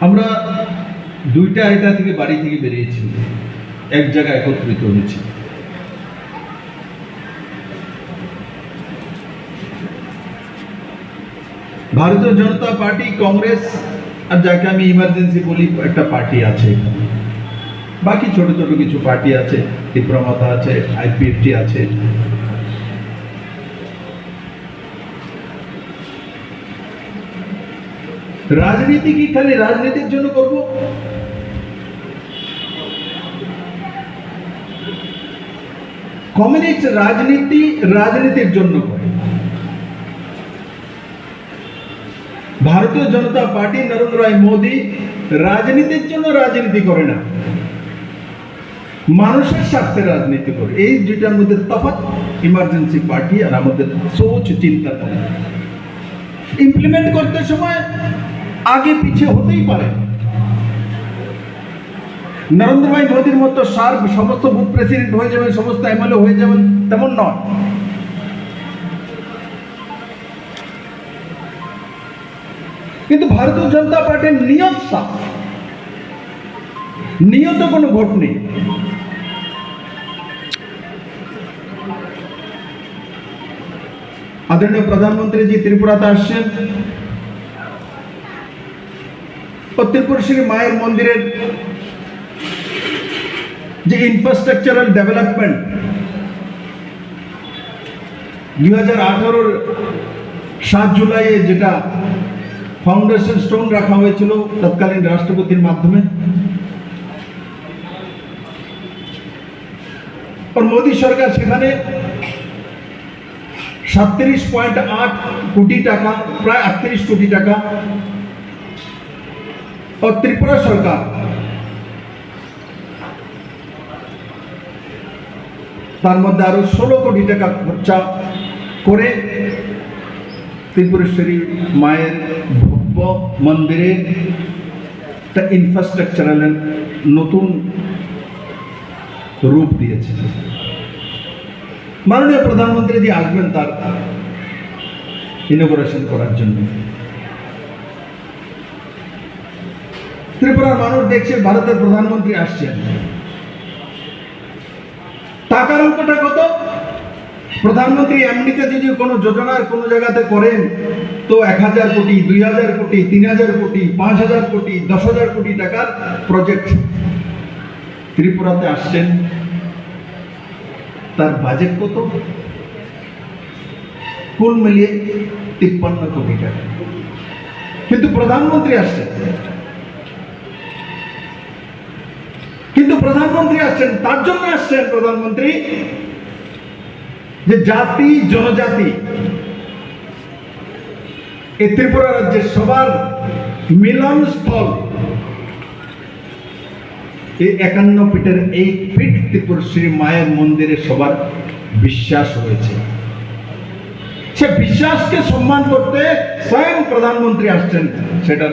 আমরা দুইটা আড়াইটা থেকে বাড়ি থেকে বেরিয়েছি। এক জায়গায় একত্রিত হয়েছি। ভারতীয় জনতা পার্টি, কংগ্রেস, আর যাকে আমি ইমার্জেন্সি বলি, একটা পার্টি আছে। এখানে বাকি ছোট ছোট কিছু পার্টি আছে তীব্রমতা আছে আইপিএফটি আছে। রাজনীতি কি খালি রাজনীতির জন্য করব? কমিউনিস্ট রাজনীতি রাজনীতির জন্য করে। ভারতীয় জনতা পার্টি নরেন্দ্র ভাই মোদী রাজনীতির জন্য রাজনীতি করে না। মানুষের স্বার্থে রাজনীতি করে। এই দুইটার মধ্যে তফাৎ ইমার্জেন্সি পার্টি আর আমাদের সোচ চিন্তা করে ইমপ্লিমেন্ট করতে সময় আগে পিছিয়ে হতেই পারে। নরেন্দ্র ভাই মোদীর মতো সার সমস্ত বুথ প্রেসিডেন্ট হয়ে যাবেন, সমস্ত এমএলএ হয়ে যাবেন, তেমন নয়। কিন্তু ভারতীয় জনতা পার্টির নিয়ত সাফ। নিয়ত কোনো ভোট নেই। আদরণীয় প্রধানমন্ত্রী জি ত্রিপুরাতে আসছেন। ও ত্রিপুরেশ্বরী মায়ের মন্দিরের যে ইনফ্রাস্ট্রাকচারাল ডেভেলপমেন্ট দুই হাজার আঠারোর সাত জুলাইয়ে যেটা ফাউন্ডেশন স্টোন রাখা হয়েছিল তৎকালীন রাষ্ট্রপতির মাধ্যমে। মোদী সরকার সেখানে সাতত্রিশ পয়েন্ট আট কোটি টাকা, প্রায় আটত্রিশ কোটি টাকা। ও ত্রিপুরা সরকার। তার মধ্যে আরও ষোলো কোটি টাকা খরচা করে ত্রিপুরেশ্বরী মায়ের ভব্য মন্দিরে একটা ইনফ্রাস্ট্রাকচারাল নতুন রূপ দিয়েছে। মাননীয় প্রধানমন্ত্রী যে আসবেন তার ইনোগ্রেশন করার জন্য। ত্রিপুরার মানুষ দেখছে ভারতের প্রধানমন্ত্রী আসছেন। টাকার অঙ্কটা কত? প্রধানমন্ত্রী এমনিতে যদি কোনো যোজনার কোনো জায়গাতে করেন, তো এক হাজার কোটি, দুই হাজার কোটি, তিন হাজার কোটি, পাঁচ হাজার কোটি, দশ হাজার কোটি টাকার প্রজেক্ট ত্রিপুরাতে আসছেন। তার বাজেট কত? কুল মিলিয়ে তিপ্পান্ন কোটি টাকা। কিন্তু প্রধানমন্ত্রী আসছেন। কিন্তু প্রধানমন্ত্রী আসছেন, তার জন্য আসছেন প্রধানমন্ত্রী যে জাতি, জনজাতি, এই ত্রিপুরা রাজ্যের সবার মিলনস্থল এই একান্ন ফিটের এই ফিট ত্রিপুর শ্রী মায়ের মন্দিরে সবার বিশ্বাস হয়েছে। সে বিশ্বাসকে সম্মান করতে স্বয়ং প্রধানমন্ত্রী আসছেন সেটা